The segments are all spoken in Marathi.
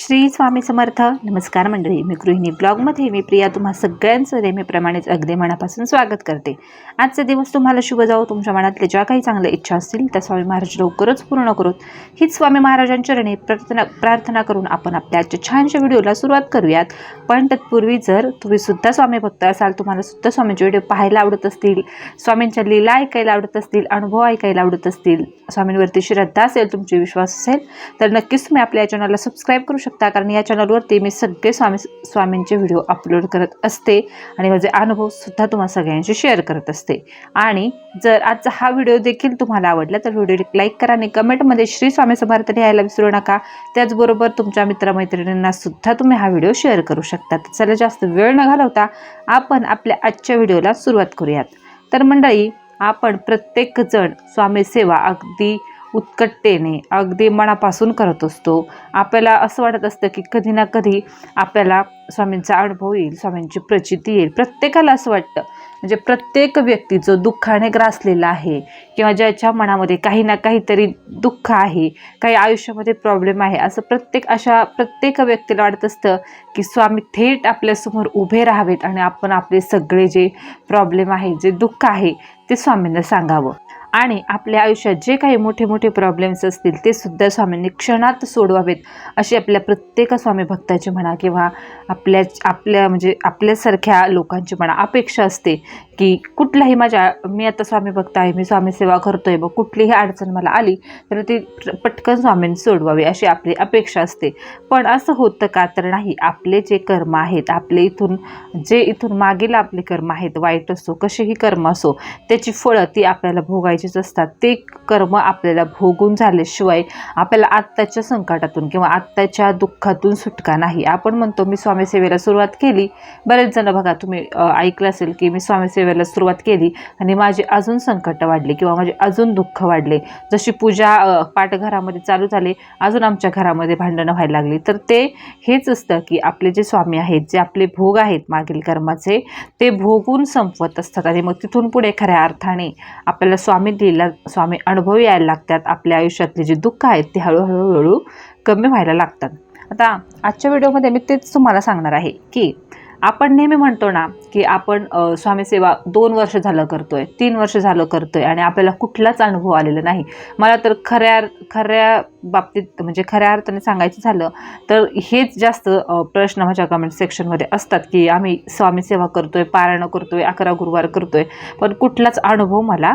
श्री स्वामी समर्थ. नमस्कार मंडळी. मी गृहिणी ब्लॉगमध्ये मी प्रिया. तुम्हा सगळ्यांचं नेहमीप्रमाणेच अगदी मनापासून स्वागत करते. आजचा दिवस तुम्हाला शुभ जाऊ तुमच्या मनातल्या ज्या काही चांगल्या इच्छा असतील त्या स्वामी महाराज लवकरच पूर्ण करोत. हीच स्वामी महाराजांच्या रणे प्रार्थना प्रार्थना करून आपण आपल्या आजच्या छानशा व्हिडिओला सुरुवात करूयात. पण तत्पूर्वी जर तुम्ही सुद्धा स्वामी भक्त असाल तुम्हाला सुद्धा स्वामींचे व्हिडिओ पाहायला आवडत असतील स्वामींच्या लीला ऐकायला आवडत असतील अनुभव ऐकायला आवडत असतील स्वामींवरती श्रद्धा असेल तुमची विश्वास असेल तर नक्कीच तुम्ही आपल्या चॅनलला सबस्क्राईब करू शकता. कारण या चॅनलवरती मी सगळे स्वामी स्वामींचे व्हिडिओ अपलोड करत असते. आणि माझे अनुभवसुद्धा तुम्हा तुम्हाला सगळ्यांशी शेअर करत असते. आणि जर आजचा हा व्हिडिओ देखील तुम्हाला आवडला तर व्हिडिओ लाईक करा आणि कमेंटमध्ये श्री स्वामी समर्थ लिहायला विसरू नका. त्याचबरोबर तुमच्या मित्रमैत्रिणींना सुद्धा तुम्ही हा व्हिडिओ शेअर करू शकता. चला जास्त वेळ न घालवता आपण आपल्या आजच्या व्हिडिओला सुरुवात करूयात. तर मंडळी आपण प्रत्येकजण स्वामी सेवा अगदी उत्कटतेने अगदी मनापासून करत असतो. आपल्याला असं वाटत असतं की कधी ना कधी आपल्याला स्वामींचा अनुभव येईल स्वामींची प्रचिती येईल. प्रत्येकाला असं वाटतं. म्हणजे प्रत्येक व्यक्ती जो दुःखाने ग्रासलेला आहे किंवा ज्याच्या मनामध्ये काही ना काहीतरी दुःख आहे काही आयुष्यामध्ये प्रॉब्लेम आहे असं प्रत्येक अशा प्रत्येक व्यक्तीला वाटत असतं की स्वामी थेट आपल्यासमोर उभे राहावेत आणि आपण आपले सगळे जे प्रॉब्लेम आहे जे दुःख आहे ते स्वामींना सांगावं. आणि आपल्या आयुष्यात जे काही मोठे मोठे प्रॉब्लेम्स असतील ते सुद्धा स्वामींनी क्षणात सोडवावेत अशी आपल्या प्रत्येक स्वामी भक्ताची म्हणा किंवा आपल्या आपल्या म्हणजे आपल्यासारख्या लोकांची म्हणा अपेक्षा असते की कुठलाही माझ्या मी आता स्वामी भक्त आहे मी स्वामी सेवा करतोय मग कुठलीही अडचण मला आली तर ती पटकन स्वामींनी सोडवावी अशी आपली अपेक्षा असते. पण असं होतं का तर नाही आपले जे कर्म आहेत आपले इथून जे इथून मागील आपले कर्म आहेत वाईट असो कसेही कर्म असो त्याची फळं ती आपल्याला भोगायची भोगायचीच असतात. ते कर्म आपल्याला भोगून झाल्याशिवाय आपल्याला आत्ताच्या संकटातून किंवा आत्ताच्या दुःखातून सुटका नाही. आपण म्हणतो मी स्वामीसेवेला सुरुवात केली. बरेच जण बघा तुम्ही ऐकलं असेल की मी स्वामीसेवेला सुरुवात केली आणि माझे अजून संकट वाढले किंवा माझे अजून दुःख वाढले. जशी पूजा पाठघरामध्ये पाठ घरामध्ये चालू झाले अजून आमच्या घरामध्ये भांडणं व्हायला लागली. तर ते हेच असतं की आपले जे स्वामी आहेत जे आपले भोग आहेत मागील कर्माचे ते भोगून संपवत असतात आणि मग तिथून पुढे खऱ्या अर्थाने आपल्याला स्वामी दिला स्वामी अनुभव यायला लागतात. आपल्या आयुष्यातले जे दुःख आहेत ते हळूहळू हळू कमी व्हायला लागतात. आता आजच्या व्हिडिओमध्ये मी तेच तुम्हाला सांगणार आहे की आपण नेहमी म्हणतो ना की आपण स्वामी सेवा दोन वर्ष झालं करतोय तीन वर्ष झालं करतोय आणि आपल्याला कुठलाच अनुभव आलेला नाही. मला तर खऱ्या खऱ्या बाबतीत म्हणजे खऱ्या अर्थाने सांगायचं झालं तर हेच जास्त प्रश्न माझ्या कमेंट सेक्शनमध्ये असतात की आम्ही स्वामी सेवा करतोय पारायणं करतोय अकरा गुरुवार करतोय पण कुठलाच अनुभव मला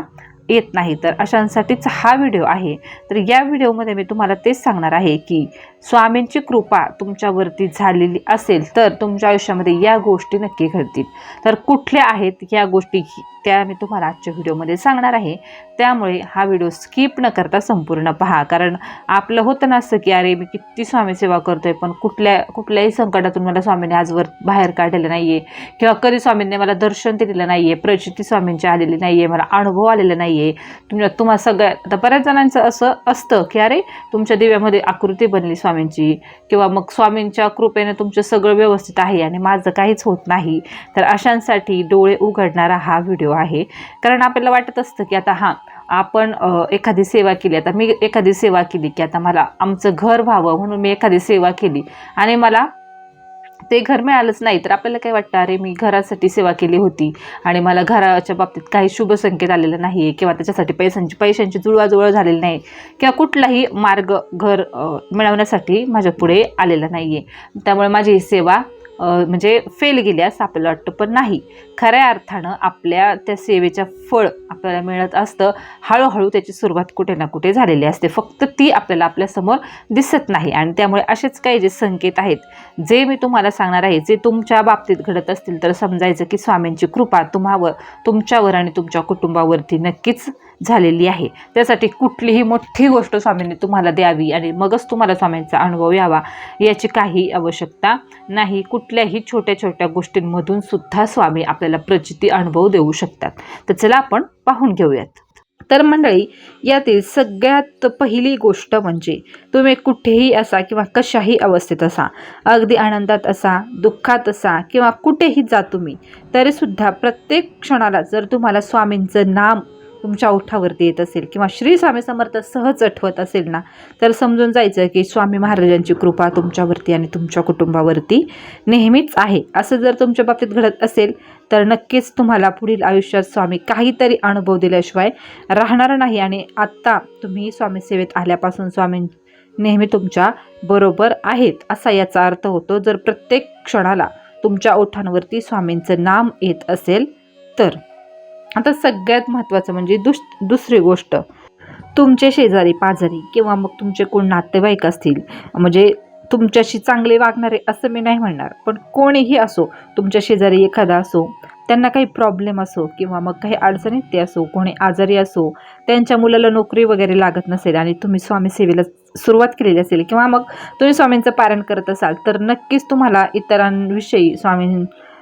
येत नाही. तर अशांसाठीच हा व्हिडिओ आहे. तर या व्हिडिओमध्ये मी तुम्हाला तेच सांगणार आहे की स्वामींची कृपा तुमच्यावरती झालेली असेल तर तुमच्या आयुष्यामध्ये या गोष्टी नक्की घडतील. तर कुठल्या आहेत या गोष्टी त्या मी तुम्हाला आजच्या व्हिडिओमध्ये सांगणार आहे. त्यामुळे हा व्हिडिओ स्किप न करता संपूर्ण पहा. कारण आपलं होतं ना असं की अरे मी किती स्वामी सेवा करतोय पण कुठल्या कुठल्याही संकटातून मला स्वामीने आजवर बाहेर काढलेलं नाही आहे किंवा कधी स्वामींनी मला दर्शन दिलेलं नाही आहे प्रचिती स्वामींची आलेली नाही आहे मला अनुभव आलेला नाही आहे तुमच्या तुम्हा सगळ्या आता बऱ्याच जणांचं असं असतं की अरे तुमच्या दिव्यामध्ये आकृती बनली स्वामींची किंवा मग स्वामींच्या कृपेने तुमचं सगळं व्यवस्थित आहे आणि माझं काहीच होत नाही. तर अशांसाठी डोळे उघडणारा हा व्हिडिओ आहे. कारण आपल्याला वाटत असतं की आता हां आपण एखादी सेवा केली आता मी एखादी सेवा केली की आता मला आमचं घर व्हावं म्हणून मी एखादी सेवा केली आणि मला ते घर मिळालंच नाही तर आपल्याला काय वाटतं? अरे मी घरासाठी सेवा केली होती आणि मला घराच्या बाबतीत काही शुभ संकेत आलेला नाही आहे किंवा त्याच्यासाठी पैशांची पैशांची जुळवाजुळव झालेली नाही किंवा कुठलाही मार्ग घर मिळवण्यासाठी माझ्या पुढे आलेला नाही आहे त्यामुळे माझी ही सेवा म्हणजे फेल गेली असं आपल्याला वाटतं पण नाही. खऱ्या अर्थानं आपल्या त्या सेवेच्या फळ आपल्याला मिळत असतं. हळूहळू त्याची सुरुवात कुठे ना कुठे झालेली असते. फक्त ती आपल्याला आपल्यासमोर दिसत नाही. आणि त्यामुळे असेच काही जे संकेत आहेत जे मी तुम्हाला सांगणार आहे जे तुमच्या बाबतीत घडत असतील तर समजायचं की स्वामींची कृपा तुम्हावर तुमच्यावर आणि तुमच्या कुटुंबावरती नक्कीच झालेली आहे. त्यासाठी कुठलीही मोठी गोष्ट स्वामींनी तुम्हाला द्यावी आणि मगच तुम्हाला स्वामींचा अनुभव यावा याची काही आवश्यकता नाही. कुठल्याही छोट्या छोट्या गोष्टींमधून सुद्धा स्वामी आपल्याला प्रचिती अनुभव देऊ शकतात. तर चला आपण पाहून घेऊयात. तर मंडळी यातील सगळ्यात पहिली गोष्ट म्हणजे तुम्ही कुठेही असा किंवा कशाही अवस्थेत असा अगदी आनंदात असा दुःखात असा किंवा कुठेही जा तुम्ही तरीसुद्धा प्रत्येक क्षणाला जर तुम्हाला स्वामींचं नाम तुमच्या ओठावरती येत असेल किंवा श्री स्वामी समर्थ सहज आठवत असेल ना तर समजून जायचं की स्वामी महाराजांची कृपा तुमच्यावरती आणि तुमच्या कुटुंबावरती नेहमीच आहे. असं जर तुमच्या बाबतीत घडत असेल तर नक्कीच तुम्हाला पुढील आयुष्यात स्वामी काहीतरी अनुभव दिल्याशिवाय राहणार नाही आणि आत्ता तुम्ही स्वामी सेवेत आल्यापासून स्वामी नेहमी तुमच्या बरोबर आहेत असा याचा अर्थ होतो जर प्रत्येक क्षणाला तुमच्या ओठांवरती स्वामींचं नाम येत असेल तर. आता सगळ्यात महत्त्वाचं म्हणजे दुस दुसरी गोष्ट. तुमचे शेजारी पाजारी किंवा मग तुमचे कोण नातेवाईक असतील म्हणजे तुमच्याशी चांगले वागणारे असं मी नाही म्हणणार पण कोणीही असो तुमच्या शेजारी एखादा असो त्यांना काही प्रॉब्लेम असो किंवा मग काही अडचणीत ते असो कोणी आजारी असो त्यांच्या मुलाला नोकरी वगैरे लागत नसेल आणि तुम्ही स्वामी सेवेला सुरुवात केलेली असेल किंवा मग तुम्ही स्वामींचं पारण करत असाल तर नक्कीच तुम्हाला इतरांविषयी स्वामी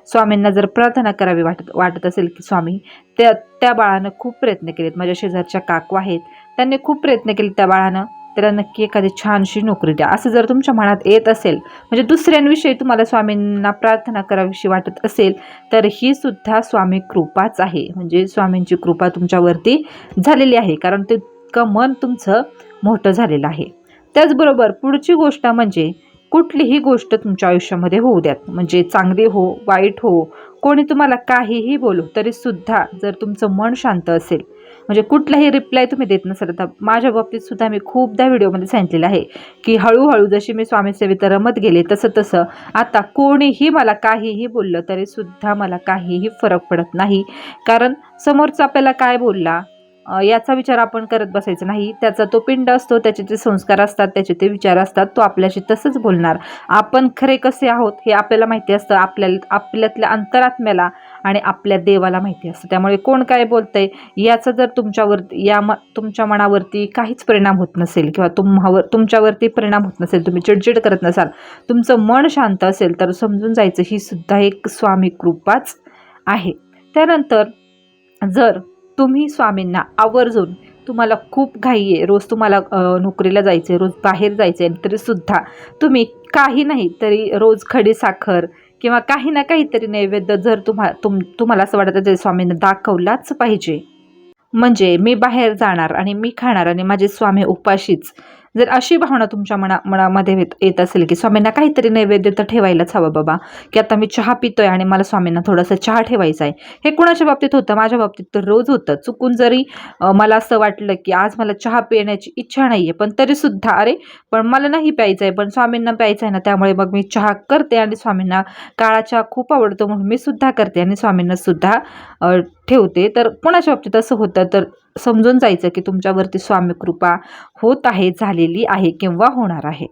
स्वामींना जर प्रार्थना करावी वाटत वाटत असेल की स्वामी त्या त्या बाळानं खूप प्रयत्न केलेत. माझ्या शेजारच्या काकू आहेत. त्यांनी खूप प्रयत्न केले त्या बाळानं. त्याला नक्की एखादी छानशी नोकरी द्या. असं जर तुमच्या मनात येत असेल म्हणजे दुसऱ्यांविषयी तुम्हाला स्वामींना प्रार्थना करावीशी वाटत असेल तर ही सुद्धा स्वामी कृपाच आहे. म्हणजे स्वामींची कृपा तुमच्यावरती झालेली आहे. कारण ते इतकं मन तुमचं मोठं झालेलं आहे. त्याचबरोबर पुढची गोष्ट म्हणजे कुठलीही गोष्ट तुमच्या आयुष्यामध्ये होऊ द्यात. म्हणजे चांगली हो वाईट हो कोणी तुम्हाला काहीही बोलू तरी सुद्धा जर तुमचं मन शांत असेल म्हणजे कुठलाही रिप्लाय तुम्ही देत नसाल तर माझ्या बाबतीत सुद्धा मी खूपदा व्हिडिओमध्ये सांगितलेलं आहे की हळूहळू जशी मी स्वामी सेवेत रमत गेले तसं तसं आता कोणीही मला काहीही बोललं तरी सुद्धा मला काहीही फरक पडत नाही. कारण समोरचा आपल्याला काय बोलला याचा विचार आपण करत बसायचा नाही. त्याचा तो पिंड असतो त्याचे ते संस्कार असतात त्याचे ते विचार असतात तो आपल्याशी तसंच बोलणार. आपण खरे कसे आहोत हे आपल्याला माहिती असतं. आपल्याला आपल्यातल्या अंतरात्म्याला आणि आपल्या देवाला माहिती असतं. त्यामुळे कोण काय बोलतंय याचा जर तुमच्यावर या म तुमच्या मनावरती काहीच परिणाम होत नसेल किंवा तुम्हावर तुमच्यावरती परिणाम होत नसेल तुम्ही चिडचिड करत नसाल तुमचं मन शांत असेल तर समजून जायचं ही सुद्धा एक स्वामी कृपाच आहे. त्यानंतर जर तुम्ही स्वामींना आवर्जून तुम्हाला खूप घाई आहे. रोज तुम्हाला नोकरीला जायचं आहे रोज बाहेर जायचं आहे तरीसुद्धा तुम्ही काही नाही तरी रोज खडी साखर किंवा काही ना काहीतरी नैवेद्य जर तुम्हा तुम तुम्हाला असं वाटत असेल स्वामींना दाखवलाच पाहिजे. म्हणजे मी बाहेर जाणार आणि मी खाणार आणि माझे स्वामी उपाशीच जर अशी भावना तुमच्या मना मनामध्ये येत येत असेल की स्वामींना काहीतरी नैवेद्य तर ठेवायलाच हवं बाबा की आता मी चहा पितोय आणि मला स्वामींना थोडासा चहा ठेवायचा आहे हे कुणाच्या बाबतीत होतं? माझ्या बाबतीत तर रोज होतं. चुकून जरी मला असं वाटलं की आज मला चहा पिण्याची इच्छा नाही आहे पण तरीसुद्धा अरे पण मला नाही प्यायचं आहे पण स्वामींना प्यायचं आहे ना त्यामुळे मग मी चहा करते आणि स्वामींना काळा चहा खूप आवडतो म्हणून मी सुद्धा करते आणि स्वामींना सुद्धा ठेवते. तर कोणाच्या बाबतीत असं होतं? तर समजून जायचं की तुमच्यावरती स्वामी कृपा होत आहे झालेली आहे किंवा होणार आहे.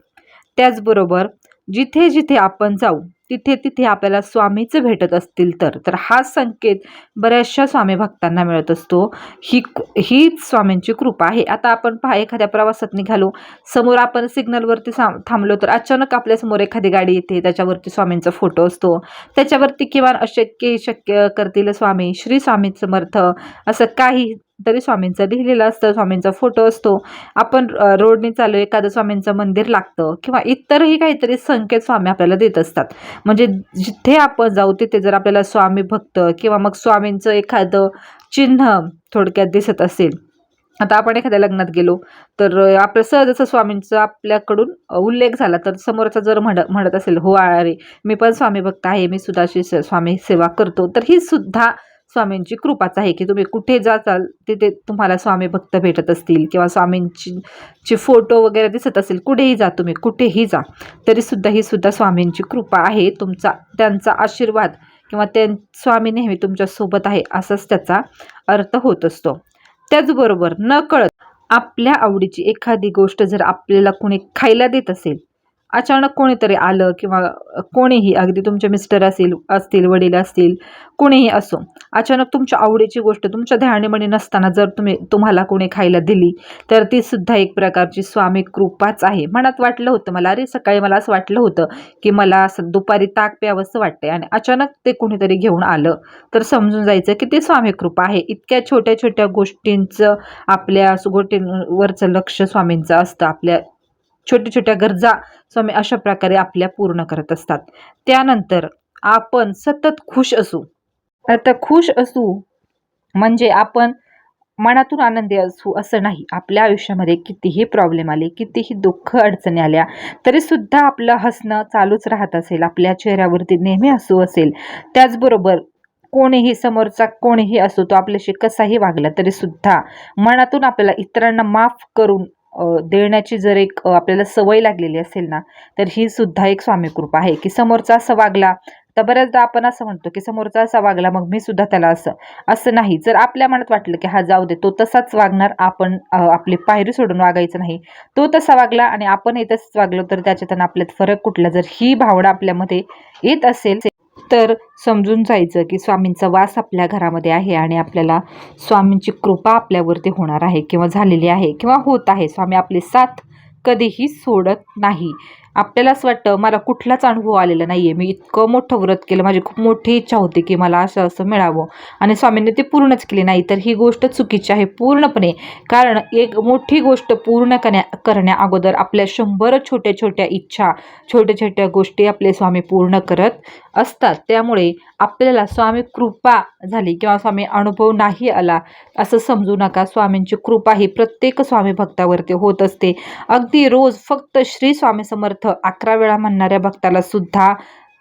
त्याचबरोबर जिथे जिथे आपण जाऊ तिथे तिथे आपल्याला स्वामीच भेटत असतील तर तर हा संकेत बऱ्याचशा स्वामी भक्तांना मिळत असतो. ही हीच स्वामींची कृपा आहे. आता आपण पहा एखाद्या प्रवासात निघालो समोर आपण सिग्नलवरती सा थांबलो तर अचानक आपल्यासमोर एखादी गाडी येते त्याच्यावरती स्वामींचा फोटो असतो. त्याच्यावरती किंवा अशक्य शक्य करतील स्वामी श्री स्वामी समर्थ असं काही तरी स्वामींचं लिहिलेलं असतं स्वामींचा फोटो असतो. आपण रोडने चालू एखादं स्वामींचं मंदिर लागतं किंवा इतरही काहीतरी संकेत स्वामी आपल्याला देत असतात. म्हणजे जिथे आपण जाऊ तिथे जर आपल्याला स्वामी भक्त किंवा मग स्वामींचं एखादं चिन्ह थोडक्यात दिसत असेल. आता आपण एखाद्या लग्नात गेलो तर आपलं सहजसं स्वामींचं स्वामींचा आपल्याकडून उल्लेख झाला तर समोरचा जर म्हण म्हणत असेल हो अरे मी पण स्वामी भक्त आहे मी सुद्धा स्वामी सेवा करतो. तर ही सुद्धा स्वामींची कृपाच आहे की तुम्ही कुठे जाचाल तिथे तुम्हाला स्वामी भक्त भेटत असतील किंवा स्वामींची चे फोटो वगैरे दिसत असेल कुठेही जा तुम्ही कुठेही जा. तरीसुद्धा ही सुद्धा स्वामींची कृपा आहे तुमचा त्यांचा आशीर्वाद किंवा त्या स्वामी नेहमी तुमच्यासोबत आहे असाच त्याचा अर्थ होत असतो. त्याचबरोबर न कळत आपल्या आवडीची एखादी गोष्ट जर आपल्याला कुणी खायला देत असेल अचानक कोणीतरी आलं किंवा कोणीही अगदी तुमचे मिस्टर असतील असतील वडील असतील कोणीही असो अचानक तुमच्या आवडीची गोष्ट तुमच्या ध्यानीमणी नसताना जर तुम्ही तुम्हाला कोणी खायला दिली तर ती सुद्धा एक प्रकारची स्वामी कृपाच आहे. मनात वाटलं होतं मला अरे सकाळी मला असं वाटलं होतं की मला असं दुपारी ताक प्यावंसं वाटतंय आणि अचानक ते कोणीतरी घेऊन आलं. तर समजून जायचं की ते स्वामी कृपा आहे. इतक्या छोट्या छोट्या गोष्टींचं आपल्या गोष्टींवरचं लक्ष स्वामींचं असतं. आपल्या छोट्या छोट्या गरजा स्वामी अशा प्रकारे आपल्या पूर्ण करत असतात. त्यानंतर आपण सतत खुश असू. आता खुश असू म्हणजे आपण मनातून आनंदी असू असं नाही. आपल्या आयुष्यामध्ये कितीही प्रॉब्लेम आले कितीही दुःख अडचणी आल्या तरीसुद्धा आपलं हसणं चालूच राहत असेल. आपल्या चेहऱ्यावरती नेहमी हसू असेल. त्याचबरोबर कोणीही समोरचा कोणीही असो तो आपल्याशी कसाही वागला तरीसुद्धा मनातून आपल्याला इतरांना माफ करून देण्याची जर एक आपल्याला सवय लागलेली असेल ना तर ही सुद्धा एक स्वामीकृपा आहे की समोरचा असं वागला तर बऱ्याचदा आपण असं म्हणतो की समोरचा असा वागला मग मी सुद्धा त्याला असं असं नाही. जर आपल्या मनात वाटलं की हा जाऊ दे तो तसाच वागणार आपण आपली पायरी सोडून वागायचं नाही. तो तसा वागला आणि आपणही तसंच वागलो तर त्याच्यातनं आपल्यात फरक कुठला? जर ही भावना आपल्यामध्ये येत असेल तर समजून जायचं की स्वामींचा वास आपल्या घरामध्ये आहे आणि आपल्याला स्वामींची कृपा आपल्यावरती होणार आहे किंवा झालेली आहे किंवा होत आहे. स्वामी आपली साथ कधीही सोडत नाही. आपल्याला असं वाटतं मला कुठलाच अनुभव आलेला नाही आहे मी इतकं मोठं व्रत केलं माझी खूप मोठी इच्छा होती की मला असं असं मिळावं. आणि स्वामींनी ते पूर्णच केली नाही तर ही गोष्ट चुकीची आहे पूर्णपणे. कारण एक मोठी गोष्ट पूर्ण करण्या करण्या अगोदर आपल्या शंभर छोट्या छोट्या इच्छा छोट्या छोट्या गोष्टी आपले स्वामी पूर्ण करत असतात. त्यामुळे आपल्याला स्वामी कृपा झाली किंवा स्वामी अनुभव नाही आला असं समजू नका. स्वामींची कृपा ही प्रत्येक स्वामी भक्तावरती होत असते. अगदी रोज फक्त श्री स्वामी समर्थ अकरा वेळा म्हणणाऱ्या भक्ताला सुद्धा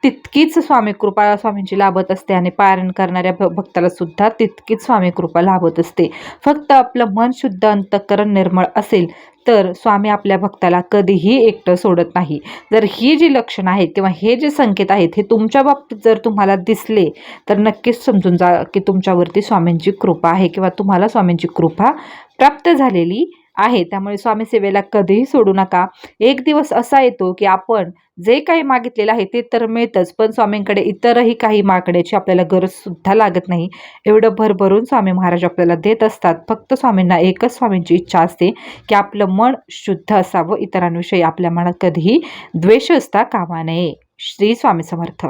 तितकीच स्वामी कृपा स्वामींची लाभत असते आणि पारायण करणाऱ्या भ भक्ताला सुद्धा तितकीच स्वामी कृपा लाभत असते. फक्त आपलं मन शुद्ध अंतकरण निर्मळ असेल तर स्वामी आपल्या भक्ताला कधीही एकटं सोडत नाही. जर ही जी लक्षणं आहेत किंवा हे जे संकेत आहेत हे तुमच्या बाबतीत जर तुम्हाला दिसले तर नक्कीच समजून जा की तुमच्यावरती स्वामींची कृपा आहे किंवा तुम्हाला स्वामींची कृपा प्राप्त झालेली आहे. त्यामुळे स्वामी सेवेला कधीही सोडू नका. एक दिवस असा येतो की आपण जे काही मागितलेलं आहे ते तर मिळतंच पण स्वामींकडे इतरही काही मागण्याची आपल्याला गरज सुद्धा लागत नाही. एवढं भरभरून स्वामी महाराज आपल्याला देत असतात. फक्त स्वामींना एकच स्वामींची इच्छा असते की आपलं मन शुद्ध असावं. इतरांविषयी आपल्या मनात कधीही द्वेष असता कामा नये. श्री स्वामी समर्थ.